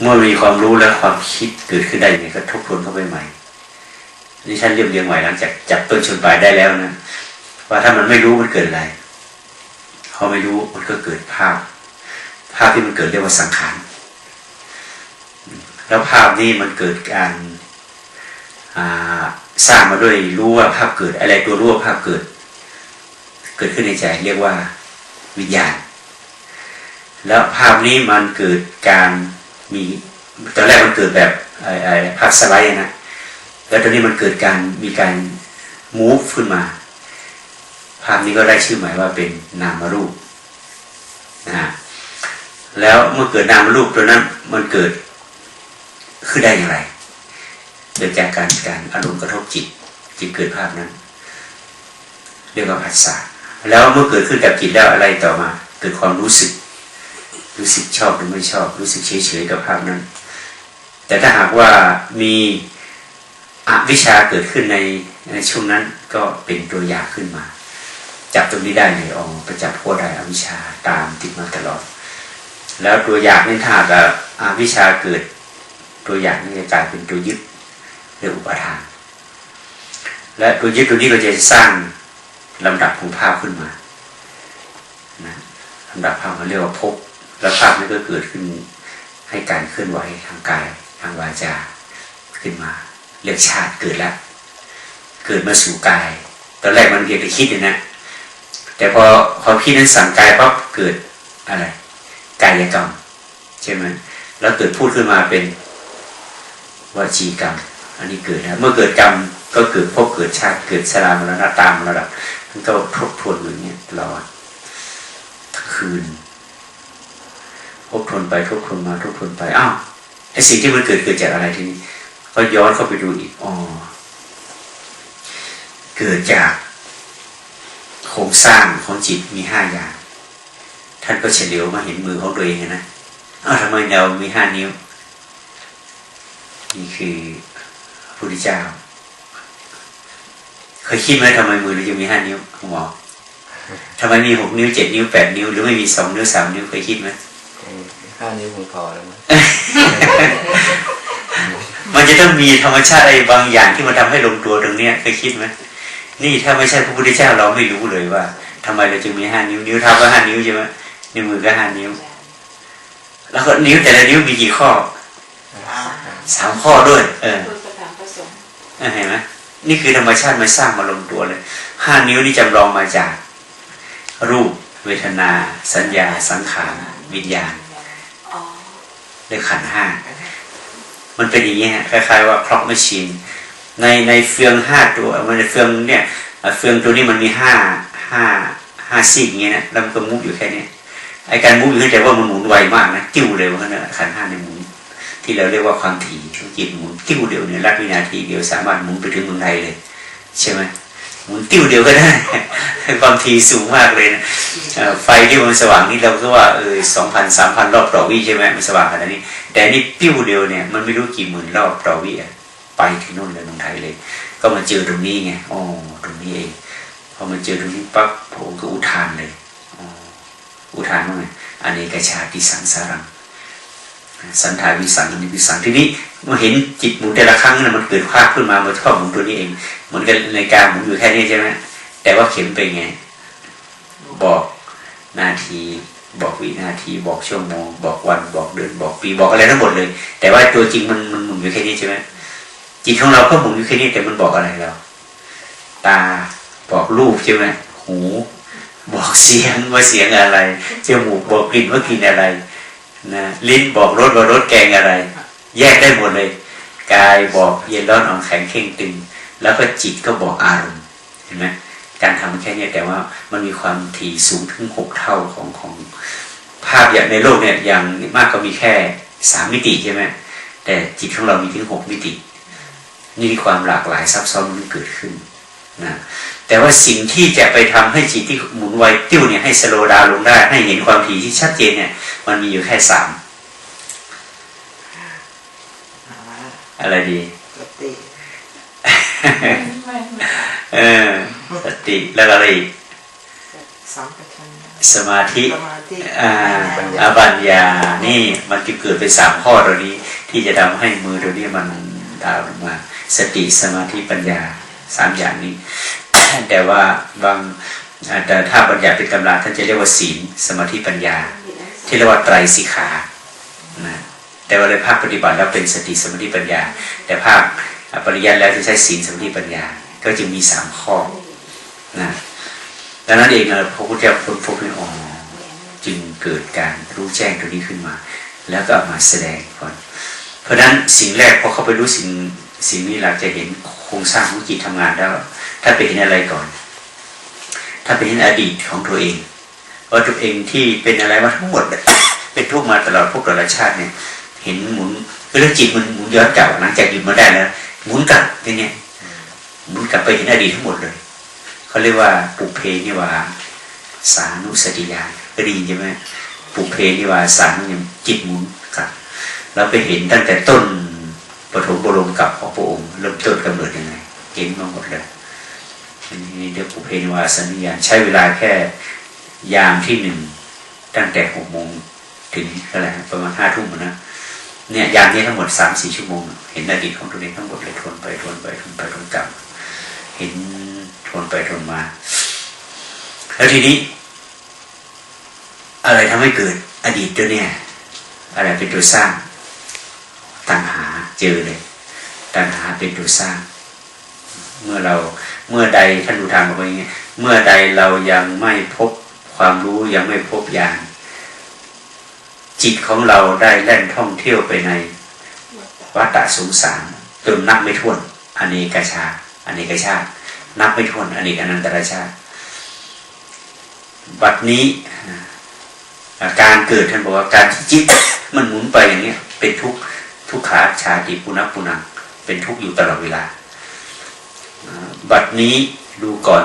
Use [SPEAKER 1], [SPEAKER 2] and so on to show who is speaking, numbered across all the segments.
[SPEAKER 1] เมื่อมีความรู้แล้วความคิดเกิดขึ้นได้ยังไงก็ทบทวนเข้าไปใหม่นี่ท่านเรียบเรียงใหม่หลังจากจับต้นชนปลายได้แล้วนะว่าถ้ามันไม่รู้มันเกิดอะไรพอไม่รู้มันก็เกิดภาพ ภาพที่มันเกิดเรียกว่าสังขารแล้วภาพนี้มันเกิดการสร้างมาด้วยรู้ว่าภาพเกิดอะไรตัวรู้ว่าภาพเกิด เกิดขึ้นในใจเรียกว่าวิญญาณ แล้วภาพนี้มันเกิดการ มีตอนแรกมันเกิดแบบไอ้ไอ้ภาพสไลด์นะแล้วตอนนี้มันเกิดการมีการมูฟขึ้นมา ภาพนี้ก็ได้ชื่อหมายว่าเป็นนามรูปนะฮะแล้วเมื่อเกิดนามรูปตัวนั้นมันเกิดขึ้นได้อย่างไรเกิดจากการการอารมณ์กระทบจิต จิตเกิดภาพนั้น เรียกว่าผัสสะแล้วเมื่อเกิดขึ้นกับจิตแล้วอะไรต่อมา เกิดความรู้สึก รู้สึกชอบหรือไม่ชอบ รู้สึกเฉยๆกับภาพนั้น แต่ถ้าหากว่ามีอวิชาเกิดขึ้นในในช่วงนั้นก็เป็นตัวอยากขึ้นมา จับตรงนี้ได้เลยอ๋อประจับโคตรได้อวิชาตามติดมาตลอด แล้วตัวอยากนี่ถ้าหากว่าอวิชาเกิดตัวอย่ากนี่จะกลายเป็นตัวยึดหรืออุปทาน และตัวยึดตัวนี้ก็จะสร้างลำดับของภาพขึ้นมานะลำดับภาพมันเรียกว่าภพ แล้วภาพนี้ก็เกิดขึ้นให้การเคลื่อนไหวทางกายทางวาจาขึ้นมา เรียกชาติเกิดแล้ว เกิดมาสู่กาย ตอนแรกมันเพียงแต่คิดอยู่นะแต่พอความคิดนั้นสั่งกายปั๊บเกิดอะไรกายกรรมใช่ไหมแล้วเกิดพูดขึ้นมาเป็นวจีกรรม อันนี้เกิดนะเมื่อเกิดกรรมก็เกิดภพเกิดชาติเกิดสลามรณะตามระดับมันก็ทบทวนอย่างนี้ยตลอดคืน บทวนไปทบทวนมาทบทวนไปอ้าวไอสิ่งที่มันเกิดเกิดจากอะไรทีนี้ก็ย้อนเข้าไปดูอีกอ๋อเกิดจากโครงสร้างของจิตมีห้าอย่าง ท่านก็เฉลียวมาเห็นมือของตัวเองนะอ้าวทำไมเรามีห้านิ้ว นี่คือพระพุทธเจ้า เคยคิดไหมทำไมมือเราจะมีห้านิ้วหมอทำไมมีหกนิ้วเจ็ดนิ้วแปดนิ้ว หรือไม่มีสองนิ้วสามนิ้วเคยคิดไหม
[SPEAKER 2] ห้านิ้วคงพอแล้วมั้ง
[SPEAKER 1] มันจะต้องมีธรรมชาติอะไรบางอย่างที่มันทำให้ลงตัวตรงเนี้ยเคยคิดไหมนี่ถ้าไม่ใช่พระพุทธเจ้าเราไม่รู้เลยว่าทำไมเราจึงมีห้านิ้วนิ้วเท้าก็ห้านิ้วใช่ไหมนิ้วมือก็ห้านิ้ว แล้วก็นิ้วแต่ละนิ้วมีกี่ข้อสามข้อด้วย เออ
[SPEAKER 3] คุณประถามประสงค์
[SPEAKER 1] เออเห็นไหมนี่คือธรรมชาติมันสร้างมาลงตัวเลยห้านิ้วนี่จำลองมาจาก รูป เวทนา สัญญาสังขาร วิญญาณ
[SPEAKER 3] อ๋อ
[SPEAKER 1] เรียกขันธ์ห้ามันเป็นอย่างนี้ฮะคล้ายๆว่าคล็อกแมชชีนในในเฟืองห้าตัวมันในเฟืองเนี่ยเฟืองตัวนี้มันมีห้าห้าห้าซี่อย่างเงี้ยนะแล้วมันก็มุกอยู่แค่เนี้ยไอการมุกอยู่เข้าใจว่ามันหมุนไวมากนะติ้วเร็วขนาดขันธ์ห้าในยหมุนที่เราเรียกว่าความถี่ของจิตหมุนติ้วเดียวเนี่ยรักวินาทีเดียวสามารถหมุนไปถึงเมืองไทยเลย ใช่ไหม หมุนติ้วเดียวก็ได้ความถี่สูงมากเลยนะเอ่อไฟที่มันสว่างนี่เราก็ว่าเออสองพันสามพันรอบต่อวิใช่ไหมมันสว่างขนาดนี้ แต่นี่ปิ้วเดียวเนี่ยมันไม่รู้กี่หมื่นรอบต่อวิอะไปถึงนู่นเลยเมืองไทยเลย ก็มาเจอตรงนี้ไงอ๋อตรงนี้เองพอมาเจอตรงนี้ปั๊บผมก็อุทานเลยอ๋ออุทานว่าไงอเนกชาติสังสารัง สันทาวิสังนิวิสังทีนี้เมื่อเห็นจิตหมุนแต่ละครั้งนะมันเกิดภาพขึ้นมามันชอบหมุนตัวนี้เองเหมือนกับในาฬิการหมุนอยู่แค่นี้ใช่ไหมแต่ว่าเข็มเป็นไง บอกนาที บอกวินาที บอกชั่วโมง บอกวันบอกเดือนบอกปีบอกอะไรทั้งหมดเลย แต่ว่าตัวจริงมันมันหมุนอยู่แค่นี้ใช่ไหมจิตของเราก็หมุนอยู่แค่นี้แต่มันบอกอะไรเราตาบอกรูปใช่ไหมหู บอกเสียงว่าเสียงอะไรจมูกบอกกลิ่นว่ากลิ่นอะไร นะลิ้นบอกรสว่ารสแกงอะไร แยกได้หมดเลยกายบอกเย็นร้อนอ่อนแข็งเข่งตึง แล้วก็จิตก็บอกอารมณ์เห็นไหมการทำแค่นี้แต่ว่ามันมีความถี่สูงถึงหกเท่าของของภาพอย่างในโลกเนี่ยอย่างมากก็มีแค่สามมิติใช่ไหมแต่จิตของเรามีถึงหกมิติ นี่ความหลากหลายซับซ้อนมันเกิดขึ้นนะแต่ว่าสิ่งที่จะไปทำให้จิตที่หมุนไวติ้วเนี่ยให้สโลดาวน์ลงได้ให้เห็นความถี่ที่ชัดเจนเนี่ย มันมีอยู่แค่สามอะไรดี
[SPEAKER 2] สติ
[SPEAKER 3] ไม่ไม่
[SPEAKER 1] เออสติแล้วก็อะไรอีก
[SPEAKER 3] สสัมปชัญญะ
[SPEAKER 1] สมาธิ
[SPEAKER 3] สมาธิ
[SPEAKER 1] อ่าอาบัญญานี่มันจะเกิดเป็นสามข้อตัวนี้ ที่จะทำให้มือตัวนี้มันดาวลงมา สติสมาธิปัญญาสามอย่างนี้ แต่ว่าบางอ่าแต่ถ้าปัญญาเป็นตำราท่านจะเรียกว่าศีลสมาธิปัญญา ที่เรียกว่าไตรสิกขานะแต่ว่าในภาคปฏิบัติแล้วเป็นสติสมาธิปัญญา แต่ภาคปริยัติแล้วจะใช้ศีลสมาธิปัญญา ก็จึงมีสามข้อนะดังนั้นเองพระพุทธเจ้าค้นพบให้อ๋อจึงเกิดการรู้แจ้งตัวนี้ขึ้นมา แล้วก็ามาแสดงก่อนเพราะฉะนั้นสิ่งแรกพอเข้าไปรู้สิ่งสิ่งนี้เราจะเห็นโครงสร้างของจิตทำงานแล้ว ถ้าไปเห็นอะไรก่อน ถ้าไปเห็นอดีตของตัวเอง ว่าตัวเองที่เป็นอะไรมาทั้งหมด เป็นทุกมาตลอดพวกตลอดชาติเนี่ย เห็นหมุนคือเรื่องจิตมันหมุนย้อนกลับหลังจากหยุดมาได้แล้วหมุนกลับทีเนี้ยหมุนกลับไปเห็นอดีตทั้งหมดเลยเขาเรียกว่าปุเพนิวาสานุสติญาณก็ดีใช่ไหมปุเพนิวาสานุยจิตหมุนกลับเราไปเห็นตั้งแต่ต้นปฐมบรมกับของพระองค์เริ่มต้นกำเนิดยังไงเห็นมาหมดเลยอันนี้เรียกปุเพนิวาสานุญาณใช้เวลาแค่ ยามที่หนึ่งตั้งแต่หกโมงถึงอะไรประมาณห้าทุ่มนะเนี่ยยามนี้ทั้งหมดสามสี่ชั่วโมง เห็นอดีตของตัวเองทั้งหมดเลยทวนไปทวนไปทวนไปทวนกลับเห็นทวนไปทวนมา แล้วทีนี้ อะไรทำให้เกิดอดีตตัวเนี่ย อะไรเป็นตัวสร้าง ตัณหาเจอเลย ตัณหาเป็นตัวสร้าง เมื่อเราเมื่อใดท่านดูทางบอกว่าอย่างเงี้ยเมื่อใดเรายังไม่พบ ความรู้ยังไม่พบญาณจิตของเราได้แล่นท่องเที่ยวไปใน วัฏสงสารจนนับไม่ถ้วนอเนกชาติอเนกชาติ นับไม่ถ้วนอเนกอนันตรชาติบัดนี้อาการเกิดท่านบอกว่าการที่จิตมันหมุนไปอย่างเนี้ยเป็นทุกข์ทุกขาชาติปุณปุนังเป็นทุกข์อยู่ตลอดเวลาอ่าบัดนี้ดูก่อน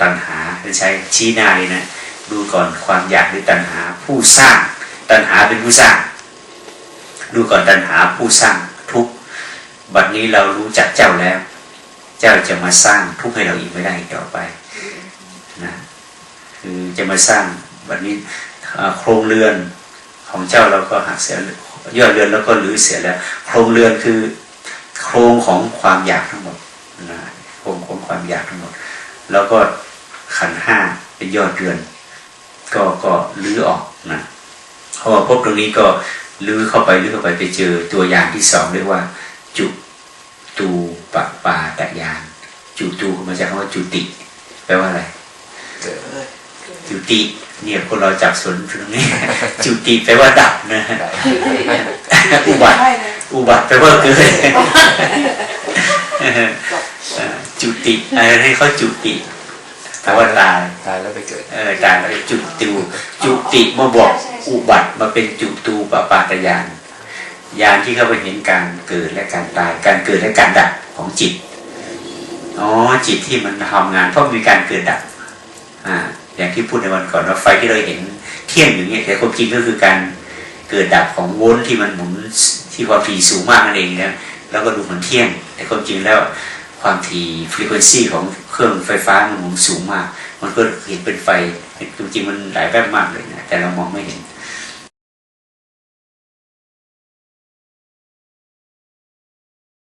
[SPEAKER 1] ตัณหาใช้ชี้หน้าเลยนะ ดูก่อนความอยากหรือตัณหาผู้สร้าง ตัณหาเป็นผู้สร้าง ดูก่อนตัณหาผู้สร้างทุกบัดนี้เรารู้จักเจ้าแล้ว เจ้าจะมาสร้างทุกให้เราอีกไม่ได้ต่อไปนะคือจะมาสร้างบัดนี้โครงเรือนของเจ้าเราก็หักเสียยอดเรือนแล้วก็รื้อเสียแล้ว โครงเรือนคือโครงของความอยากทั้งหมดนะโครงของความอยากทั้งหมด แล้วก็ขันห้าเป็นยอดเรือน ก็ก็รื้อออกนะพอพบตรงนี้ก็ลื้อเข้าไปลื้อเข้าไปไปเจอตัวอย่างที่สองเรียกว่า จุตูปปาตยานจุตูมาจากคำว่าจุติ แปลว่าอะไร
[SPEAKER 2] เกิด
[SPEAKER 1] จุติเนี่ยคนเราจับสนตรงนี้ จุติแปลว่าดับนะฮะ
[SPEAKER 2] ได้
[SPEAKER 1] อุบัติ
[SPEAKER 3] ใช่เลย
[SPEAKER 1] อุบัติแปลว่าเกิดเอ่อจุติอะไรให้เขาจุติ แปลว่าตาย
[SPEAKER 2] ตายแล้วไปเกิด
[SPEAKER 1] เออตายแล้วจุติจุติมาบอกอุบัติมาเป็นจุตูปปาตยานยานที่เข้าไปเห็นการเกิดและการตาย การเกิดและการดับของจิตอ๋อจิตที่มันทำงานเพราะมีการเกิดดับอ่าอย่างที่พูดในวันก่อนว่าไฟที่เราเห็นเที่ยงอยู่เนี่ยแต่ความจริงก็คือการเกิดดับของโวลต์ที่มันหมุนที่ความถี่สูงมากนั่นเองนะแล้วก็ดูเหมือนเที่ยง แต่ความจริงแล้วความถี่ฟรีเควนซีของ เครื่องไฟฟ้ามันสูงมาก มันก็เห็นเป็นไฟจริงๆมันหลายแบบมากเลยนะแต่เรามองไม่เห็น